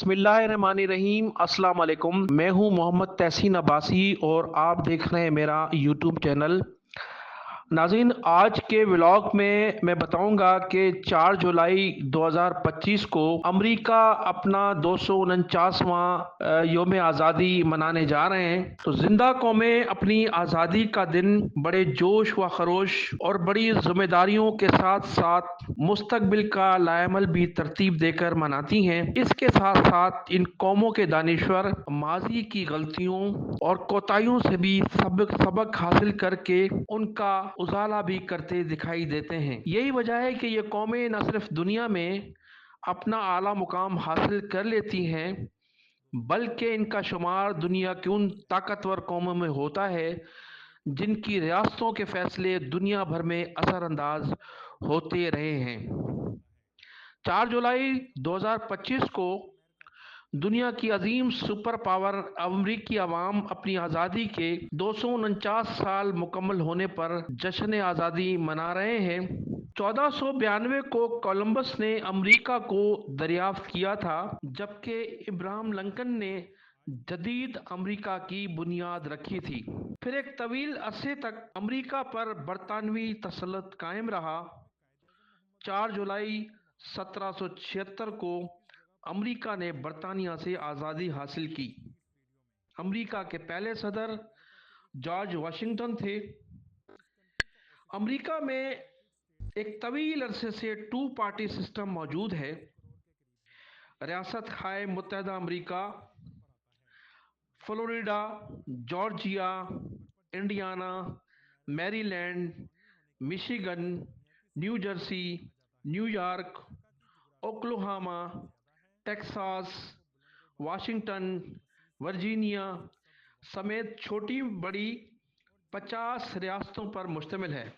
بسم اللہ الرحمن الرحیم۔ السلام علیکم۔ میں ہوں محمد تحسین عباسی اور آپ دیکھ رہے ہیں میرا یوٹیوب چینل۔ ناظرین، آج کے ولاگ میں میں بتاؤں گا کہ چار جولائی دو ہزار پچیس کو امریکہ اپنا دو سو انچاسواں یوم آزادی منانے جا رہے ہیں۔ تو زندہ قومیں اپنی آزادی کا دن بڑے جوش و خروش اور بڑی ذمہ داریوں کے ساتھ ساتھ مستقبل کا لائمل بھی ترتیب دے کر مناتی ہیں۔ اس کے ساتھ ساتھ ان قوموں کے دانشور، ماضی کی غلطیوں اور کوتاہیوں سے بھی سبق سبق حاصل کر کے ان کا ازالہ بھی کرتے دکھائی دیتے ہیں۔ یہی وجہ ہے کہ یہ قومیں نہ صرف دنیا میں اپنا اعلیٰ مقام حاصل کر لیتی ہیں، بلکہ ان کا شمار دنیا کی ان طاقتور قوموں میں ہوتا ہے، جن کی ریاستوں کے فیصلے دنیا بھر میں اثر انداز ہوتے رہے ہیں۔ چار جولائی دو ہزار پچیس کو دنیا کی عظیم سپر پاور امریکی عوام اپنی آزادی کے دو سو انچاس سال مکمل ہونے پر جشن آزادی منا رہے ہیں۔ چودہ سو بیانوے کو کولمبس نے امریکہ کو دریافت کیا تھا، جبکہ ابراہم لنکن نے جدید امریکہ کی بنیاد رکھی تھی۔ پھر ایک طویل عرصے تک امریکہ پر برطانوی تسلط قائم رہا۔ چار جولائی سترہ سو چھتر کو امریکہ نے برطانیہ سے آزادی حاصل کی۔ امریکہ کے پہلے صدر جارج واشنگٹن تھے۔ امریکہ میں ایک طویل عرصے سے ٹو پارٹی سسٹم موجود ہے۔ ریاست خائے متحدہ امریکہ، Florida, Georgia, Indiana Maryland Michigan New Jersey, New York Oklahoma Texas, Washington, Virginia سمیت چھوٹی بڑی پچاس ریاستوں پر مشتمل ہے۔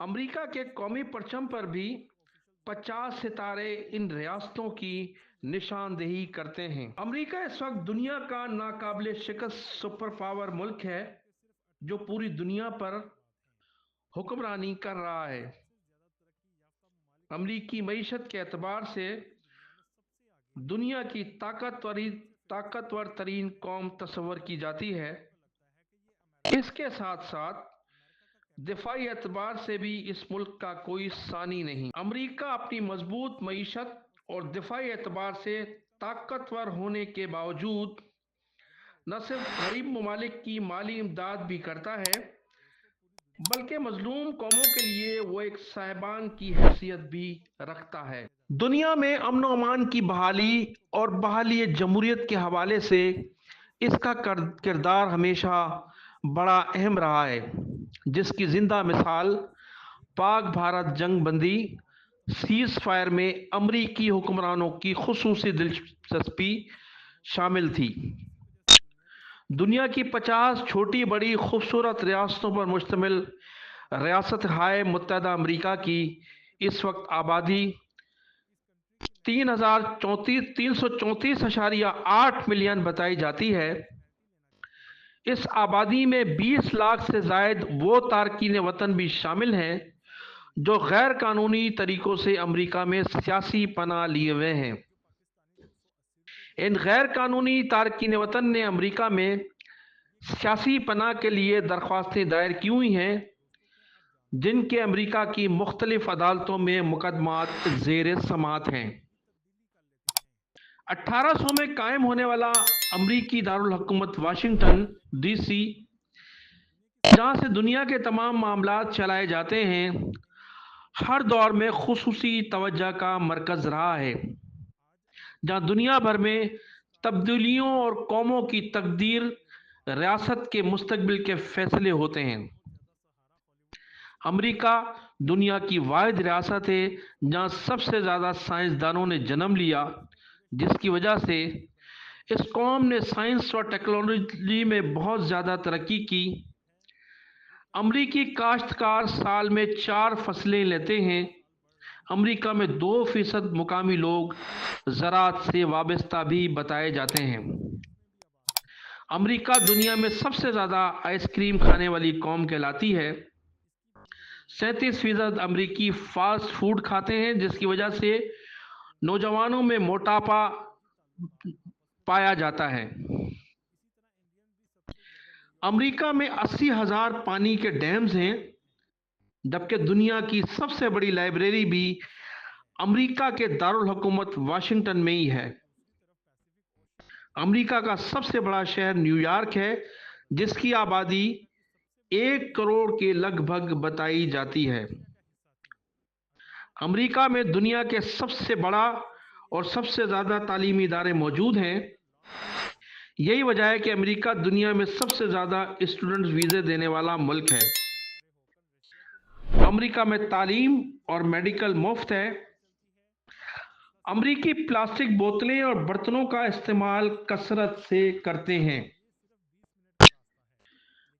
امریکہ کے قومی پرچم پر بھی پچاس ستارے ان ریاستوں کی نشاندہی کرتے ہیں۔ امریکہ اس وقت دنیا کا ناقابل شکست سپر پاور ملک ہے جو پوری دنیا پر حکمرانی کر رہا ہے۔ امریکی معیشت کے اعتبار سے دنیا کی طاقتوری طاقتور ترین قوم تصور کی جاتی ہے۔ اس کے ساتھ ساتھ دفاعی اعتبار سے بھی اس ملک کا کوئی ثانی نہیں۔ امریکہ اپنی مضبوط معیشت اور دفاعی اعتبار سے طاقتور ہونے کے باوجود نہ صرف غریب ممالک کی مالی امداد بھی کرتا ہے بلکہ مظلوم قوموں کے لیے وہ ایک صاحبان کی حیثیت بھی رکھتا ہے۔ دنیا میں امن و امان کی بحالی اور بحالی جمہوریت کے حوالے سے اس کا کردار ہمیشہ بڑا اہم رہا ہے، جس کی زندہ مثال پاک بھارت جنگ بندی، سیز فائر میں امریکی حکمرانوں کی خصوصی دلچسپی شامل تھی۔ دنیا کی پچاس چھوٹی بڑی خوبصورت ریاستوں پر مشتمل ریاست ہائے متحدہ امریکہ کی اس وقت آبادی تین ہزار چونتیس، تین سو چونتیس اشاریہ آٹھ ملین بتائی جاتی ہے۔ اس آبادی میں بیس لاکھ سے زائد وہ تارکین وطن بھی شامل ہیں جو غیر قانونی طریقوں سے امریکہ میں سیاسی پناہ لیے ہوئے ہیں۔ ان غیر قانونی تارکین وطن نے امریکہ میں سیاسی پناہ کے لیے درخواستیں دائر کی ہوئی ہیں؟ جن کے امریکہ کی مختلف عدالتوں میں مقدمات زیر سماعت ہیں۔ اٹھارہ سو میں قائم ہونے والا امریکی دارالحکومت واشنگٹن ڈی سی، جہاں سے دنیا کے تمام معاملات چلائے جاتے ہیں، ہر دور میں خصوصی توجہ کا مرکز رہا ہے۔ جہاں دنیا بھر میں تبدیلیوں اور قوموں کی تقدیر ریاست کے مستقبل کے فیصلے ہوتے ہیں۔ امریکہ دنیا کی واحد ریاست ہے جہاں سب سے زیادہ سائنسدانوں نے جنم لیا، جس کی وجہ سے اس قوم نے سائنس اور ٹیکنالوجی میں بہت زیادہ ترقی کی۔ امریکی کاشتکار سال میں چار فصلیں لیتے ہیں۔ امریکہ میں دو فیصد مقامی لوگ زراعت سے وابستہ بھی بتائے جاتے ہیں۔ امریکہ دنیا میں سب سے زیادہ آئس کریم کھانے والی قوم کہلاتی ہے۔ سینتیس فیصد امریکی فاسٹ فوڈ کھاتے ہیں، جس کی وجہ سے جبکہ دنیا کی سب سے بڑی لائبریری بھی امریکہ کے دارالحکومت واشنگٹن میں ہی ہے۔ امریکہ کا سب سے بڑا شہر نیو یارک ہے، جس کی آبادی ایک کروڑ کے لگ بھگ بتائی جاتی ہے۔ امریکہ میں دنیا کے سب سے بڑا اور سب سے زیادہ تعلیمی ادارے موجود ہیں۔ یہی وجہ ہے کہ امریکہ دنیا میں سب سے زیادہ اسٹوڈنٹس ویزے دینے والا ملک ہے۔ امریکہ میں تعلیم اور میڈیکل مفت ہے۔ امریکی پلاسٹک بوتلیں اور برتنوں کا استعمال کثرت سے کرتے ہیں۔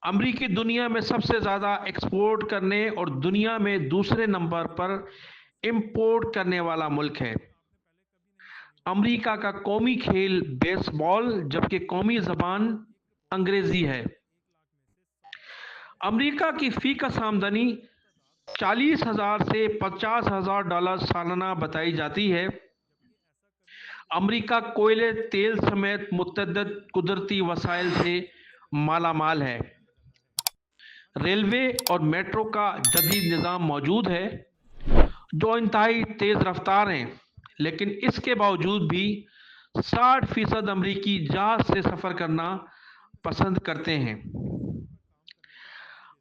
امریکی دنیا میں سب سے زیادہ ایکسپورٹ کرنے اور دنیا میں دوسرے نمبر پر امپورٹ کرنے والا ملک ہے۔ امریکہ کا قومی کھیل بیس بال، جبکہ قومی زبان انگریزی ہے۔ امریکہ کی فی کا آمدنی چالیس ہزار سے پچاس ہزار ڈالر سالانہ بتائی جاتی ہے۔ امریکہ کوئلے تیل سمیت متعدد قدرتی وسائل سے مالا مال ہے۔ ریلوے اور میٹرو کا جدید نظام موجود ہے۔ جو انتہائی تیز رفتار ہیں، لیکن اس کے باوجود بھی ساٹھ فیصد امریکی جہاز سے سفر کرنا پسند کرتے ہیں۔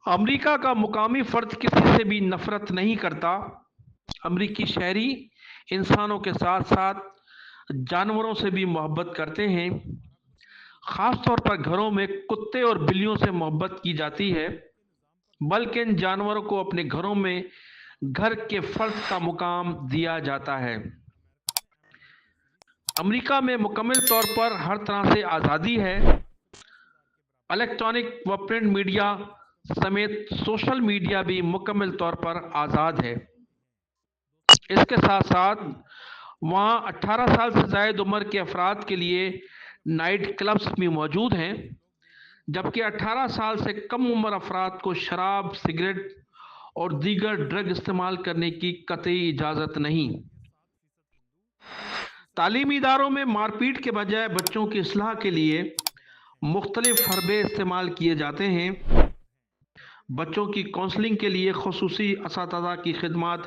امریکہ کا مقامی فرد کسی سے بھی نفرت نہیں کرتا۔ امریکی شہری انسانوں کے ساتھ ساتھ جانوروں سے بھی محبت کرتے ہیں۔ خاص طور پر گھروں میں کتے اور بلیوں سے محبت کی جاتی ہے، بلکہ ان جانوروں کو اپنے گھروں میں گھر کے فرد کا مقام دیا جاتا ہے۔ امریکہ میں مکمل طور پر ہر طرح سے آزادی ہے۔ الیکٹرانک و پرنٹ میڈیا سمیت سوشل میڈیا بھی مکمل طور پر آزاد ہے۔ اس کے ساتھ ساتھ وہاں اٹھارہ سال سے زائد عمر کے افراد کے لیے نائٹ کلبز بھی موجود ہیں، جبکہ اٹھارہ سال سے کم عمر افراد کو شراب، سگریٹ اور دیگر ڈرگ استعمال کرنے کی قطعی اجازت نہیں۔ تعلیمی اداروں میں مار پیٹ کے بجائے بچوں کی اصلاح کے لیے مختلف حربے استعمال کیے جاتے ہیں۔ بچوں کی کونسلنگ کے لیے خصوصی اساتذہ کی خدمات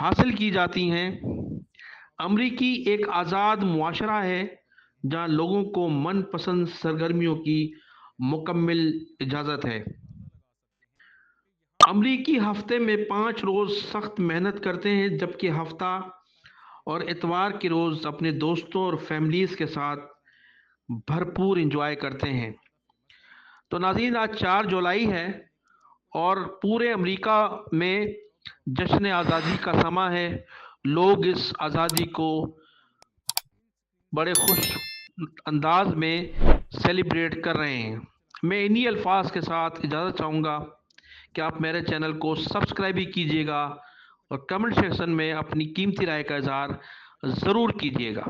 حاصل کی جاتی ہیں۔ امریکی ایک آزاد معاشرہ ہے جہاں لوگوں کو من پسند سرگرمیوں کی مکمل اجازت ہے۔ امریکی ہفتے میں پانچ روز سخت محنت کرتے ہیں، جبکہ ہفتہ اور اتوار کے روز اپنے دوستوں اور فیملیز کے ساتھ بھرپور انجوائے کرتے ہیں۔ تو ناظرین، آج چار جولائی ہے۔ اور پورے امریکہ میں جشن آزادی کا سما ہے۔ لوگ اس آزادی کو بڑے خوش انداز میں سیلیبریٹ کر رہے ہیں۔ میں انہی الفاظ کے ساتھ اجازت چاہوں گا کہ آپ میرے چینل کو سبسکرائب بھی کیجیے گا اور کمنٹ سیکشن میں اپنی قیمتی رائے کا اظہار ضرور کیجیے گا۔